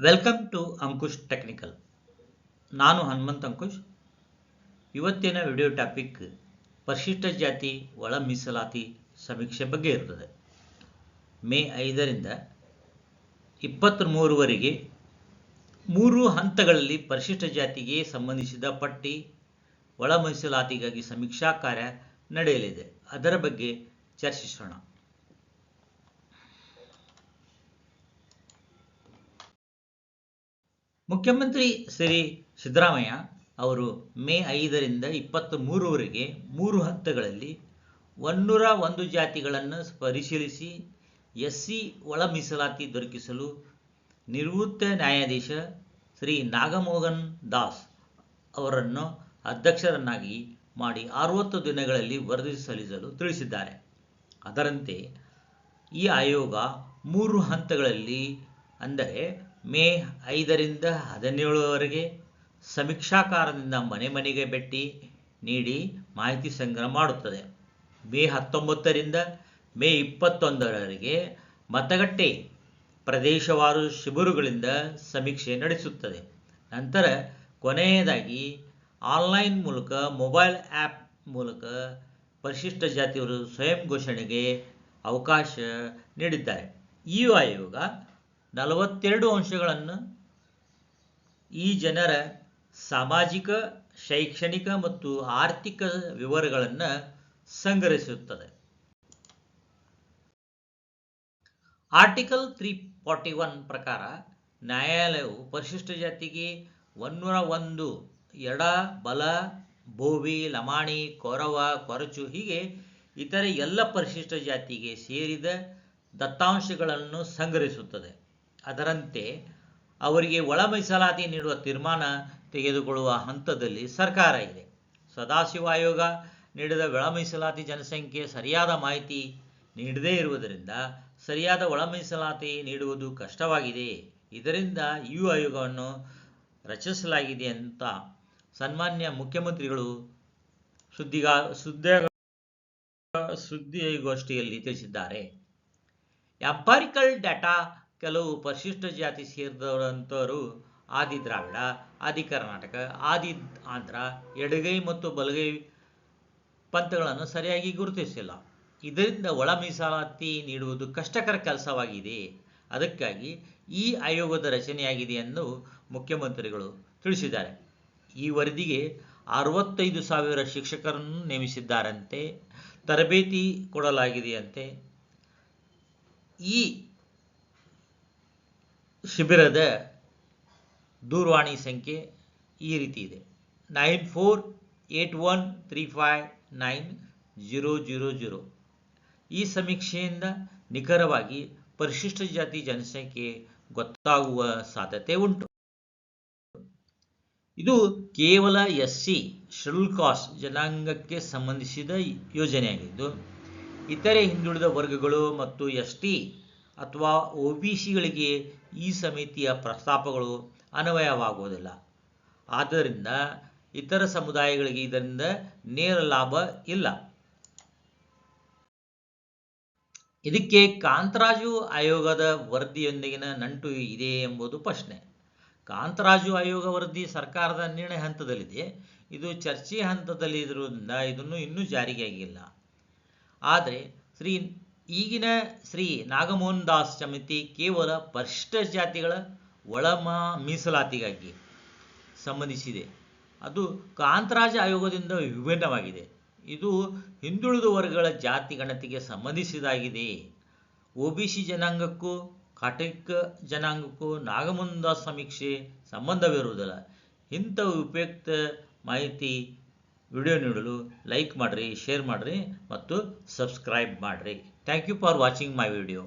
Welcome to Ankush technical ನಾನು ಹನುಮಂತ್ ಅಂಕುಶ್. ಇವತ್ತಿನ video topic ಪರಿಶಿಷ್ಟ ಜಾತಿ ಒಳ ಮೀಸಲಾತಿ ಸಮೀಕ್ಷೆ ಬಗ್ಗೆ ಇರ್ತದೆ. ಮೇ ಐದರಿಂದ ಇಪ್ಪತ್ತ್ಮೂರುವರೆಗೆ ಮೂರು ಹಂತಗಳಲ್ಲಿ ಪರಿಶಿಷ್ಟ ಜಾತಿಗೆ ಸಂಬಂಧಿಸಿದ ಪಟ್ಟಿ ಒಳ ಮೀಸಲಾತಿಗಾಗಿ ಸಮೀಕ್ಷಾ ಕಾರ್ಯ ನಡೆಯಲಿದೆ. ಅದರ ಬಗ್ಗೆ ಚರ್ಚಿಸೋಣ. ಮುಖ್ಯಮಂತ್ರಿ ಶ್ರೀ ಸಿದ್ದರಾಮಯ್ಯ ಅವರು ಮೇ ಐದರಿಂದ ಇಪ್ಪತ್ತ್ ಮೂರವರೆಗೆ ಮೂರು ಹಂತಗಳಲ್ಲಿ ಒನ್ನೂರ ಒಂದು ಜಾತಿಗಳನ್ನು ಪರಿಶೀಲಿಸಿ ಎಸ್ ಸಿ ಒಳ ಮೀಸಲಾತಿ ದೊರಕಿಸಲು ನಿವೃತ್ತ ನ್ಯಾಯಾಧೀಶ ಶ್ರೀ ನಾಗಮೋಹನ್ ದಾಸ್ ಅವರನ್ನು ಅಧ್ಯಕ್ಷರನ್ನಾಗಿ ಮಾಡಿ ಅರವತ್ತು ದಿನಗಳಲ್ಲಿ ವರದಿ ಸಲ್ಲಿಸಲು ತಿಳಿಸಿದ್ದಾರೆ. ಅದರಂತೆ ಈ ಆಯೋಗ ಮೂರು ಹಂತಗಳಲ್ಲಿ ಅಂದರೆ ಮೇ ಐದರಿಂದ ಹದಿನೇಳರವರೆಗೆ ಸಮೀಕ್ಷಾಕಾರದಿಂದ ಮನೆ ಮನೆಗೆ ಭೇಟಿ ನೀಡಿ ಮಾಹಿತಿ ಸಂಗ್ರಹ ಮಾಡುತ್ತದೆ. ಮೇ ಹತ್ತೊಂಬತ್ತರಿಂದ ಮೇ ಇಪ್ಪತ್ತೊಂದರವರೆಗೆ ಮತಗಟ್ಟೆ ಪ್ರದೇಶವಾರು ಶಿಬಿರಗಳಿಂದ ಸಮೀಕ್ಷೆ ನಡೆಸುತ್ತದೆ. ನಂತರ ಕೊನೆಯದಾಗಿ ಆನ್ಲೈನ್ ಮೂಲಕ ಮೊಬೈಲ್ ಆ್ಯಪ್ ಮೂಲಕ ಪರಿಶಿಷ್ಟ ಜಾತಿಯವರು ಸ್ವಯಂ ಘೋಷಣೆಗೆ ಅವಕಾಶ ನೀಡಿದ್ದಾರೆ. ಈ ಆಯೋಗ ನಲವತ್ತೆರಡು ಅಂಶಗಳನ್ನು ಈ ಜನರ ಸಾಮಾಜಿಕ, ಶೈಕ್ಷಣಿಕ ಮತ್ತು ಆರ್ಥಿಕ ವಿವರಗಳನ್ನು ಸಂಗ್ರಹಿಸುತ್ತದೆ. ಆರ್ಟಿಕಲ್ ತ್ರೀ ಫಾರ್ಟಿ ಒನ್ ಪ್ರಕಾರ ನ್ಯಾಯಾಲಯವು ಪರಿಶಿಷ್ಟ ಜಾತಿಗೆ ಒನ್ನೂರ ಒಂದು ಎಡ, ಬಲ ಭೋವಿ ಲಮಾಣಿ, ಕೊರವ, ಕೊರಚು ಹೀಗೆ ಇತರೆ ಎಲ್ಲ ಪರಿಶಿಷ್ಟ ಜಾತಿಗೆ ಸೇರಿದ ದತ್ತಾಂಶಗಳನ್ನು ಸಂಗ್ರಹಿಸುತ್ತದೆ. ಅದರಂತೆ ಅವರಿಗೆ ಒಳ ಮೀಸಲಾತಿ ನೀಡುವ ತೀರ್ಮಾನ ತೆಗೆದುಕೊಳ್ಳುವ ಹಂತದಲ್ಲಿ ಸರ್ಕಾರ ಇದೆ. ಸದಾಶಿವ ಆಯೋಗ ನೀಡಿದ ಒಳ ಮೀಸಲಾತಿ ಜನಸಂಖ್ಯೆ ಸರಿಯಾದ ಮಾಹಿತಿ ನೀಡದೇ ಇರುವುದರಿಂದ ಸರಿಯಾದ ಒಳ ಮೀಸಲಾತಿ ನೀಡುವುದು ಕಷ್ಟವಾಗಿದೆ. ಇದರಿಂದ ಯು ಆಯೋಗವನ್ನು ರಚಿಸಲಾಗಿದೆ ಅಂತ ಸನ್ಮಾನ್ಯ ಮುಖ್ಯಮಂತ್ರಿಗಳು ಸುದ್ದಿಗಾ ಸುದ್ದಿ ಸುದ್ದಿಗೋಷ್ಠಿಯಲ್ಲಿ ತಿಳಿಸಿದ್ದಾರೆ. ಎಂಪಾರಿಕಲ್ ಡಾಟಾ ಕೆಲವು ಪರಿಶಿಷ್ಟ ಜಾತಿ ಸೇರಿದವರಂಥವರು ಆದಿ ದ್ರಾವಿಡ, ಆದಿ ಕರ್ನಾಟಕ, ಆದಿ ಆಂಧ್ರ, ಎಡಗೈ ಮತ್ತು ಬಲಗೈ ಪಂಥಗಳನ್ನು ಸರಿಯಾಗಿ ಗುರುತಿಸಿಲ್ಲ. ಇದರಿಂದ ಒಳ ಮೀಸಲಾತಿ ನೀಡುವುದು ಕಷ್ಟಕರ ಕೆಲಸವಾಗಿದೆ. ಅದಕ್ಕಾಗಿ ಈ ಆಯೋಗದ ರಚನೆಯಾಗಿದೆ ಎಂದು ಮುಖ್ಯಮಂತ್ರಿಗಳು ತಿಳಿಸಿದ್ದಾರೆ. ಈ ವರದಿಗೆ ಅರವತ್ತೈದು ಸಾವಿರ ಶಿಕ್ಷಕರನ್ನು ನೇಮಿಸಿದ್ದಾರಂತೆ, ತರಬೇತಿ ಕೊಡಲಾಗಿದೆಯಂತೆ. ಈ ಶಿಬಿರದ ದೂರವಾಣಿ ಸಂಖ್ಯೆ ಈ ರೀತಿ ಇದೆ. Nine four eight one three five nine zero zero zero. ಈ ಸಮೀಕ್ಷೆಯಿಂದ ನಿಖರವಾಗಿ ಪರಿಶಿಷ್ಟ ಜಾತಿ ಜನಸಂಖ್ಯೆ ಗೊತ್ತಾಗುವ ಸಾಧ್ಯತೆ ಉಂಟು. ಇದು ಕೇವಲ ಎಸ್ ಸಿ ಶೆಡ್ಯೂಲ್ ಜನಾಂಗಕ್ಕೆ ಸಂಬಂಧಿಸಿದ ಯೋಜನೆಯಾಗಿದ್ದು, ಇತರೆ ಹಿಂದುಳಿದ ವರ್ಗಗಳು ಮತ್ತು ಎಸ್ ಟಿ ಅಥವಾ ಒ ಬಿ ಸಿಗಳಿಗೆ ಈ ಸಮಿತಿಯ ಪ್ರಸ್ತಾಪಗಳು ಅನ್ವಯವಾಗುವುದಿಲ್ಲ. ಆದ್ದರಿಂದ ಇತರ ಸಮುದಾಯಗಳಿಗೆ ಇದರಿಂದ ನೇರ ಲಾಭ ಇಲ್ಲ. ಇದಕ್ಕೆ ಕಾಂತರಾಜು ಆಯೋಗದ ವರದಿಯೊಂದಿಗಿನ ನಂಟು ಇದೆ ಎಂಬುದು ಪ್ರಶ್ನೆ. ಕಾಂತರಾಜು ಆಯೋಗ ವರದಿ ಸರ್ಕಾರದ ನಿರ್ಣಯ ಹಂತದಲ್ಲಿದೆ. ಇದು ಚರ್ಚೆ ಹಂತದಲ್ಲಿ ಇರುವುದರಿಂದ ಇದನ್ನು ಇನ್ನೂ ಜಾರಿಗೆ ಆಗಿಲ್ಲ ಆದರೆ ಶ್ರೀ ಈಗಿನ ಶ್ರೀ ನಾಗಮೋಹನ್ ದಾಸ್ ಸಮಿತಿ ಕೇವಲ ಪರಿಶಿಷ್ಟ ಜಾತಿಗಳ ಒಳಮ ಮೀಸಲಾತಿಗಾಗಿ ಸಂಬಂಧಿಸಿದೆ. ಅದು ಕಾಂತರಾಜ ಆಯೋಗದಿಂದ ವಿಭಿನ್ನವಾಗಿದೆ. ಇದು ಹಿಂದುಳಿದ ವರ್ಗಗಳ ಜಾತಿ ಗಣತಿಗೆ ಸಂಬಂಧಿಸಿದಾಗಿದೆ. ಒ ಬಿ ಸಿ ಜನಾಂಗಕ್ಕೂ, ಕಾಟಿಕ ಜನಾಂಗಕ್ಕೂ ನಾಗಮೋಹನ್ ದಾಸ್ ಸಮೀಕ್ಷೆ ಸಂಬಂಧವಿರುವುದಿಲ್ಲ. ಇಂಥ ಉಪಯುಕ್ತ ಮಾಹಿತಿ ವಿಡಿಯೋ ನೀಡಲು ಲೈಕ್ ಮಾಡಿರಿ ಶೇರ್ ಮಾಡಿರಿ ಮತ್ತು ಸಬ್ಸ್ಕ್ರೈಬ್ ಮಾಡಿರಿ. Thank you for watching my video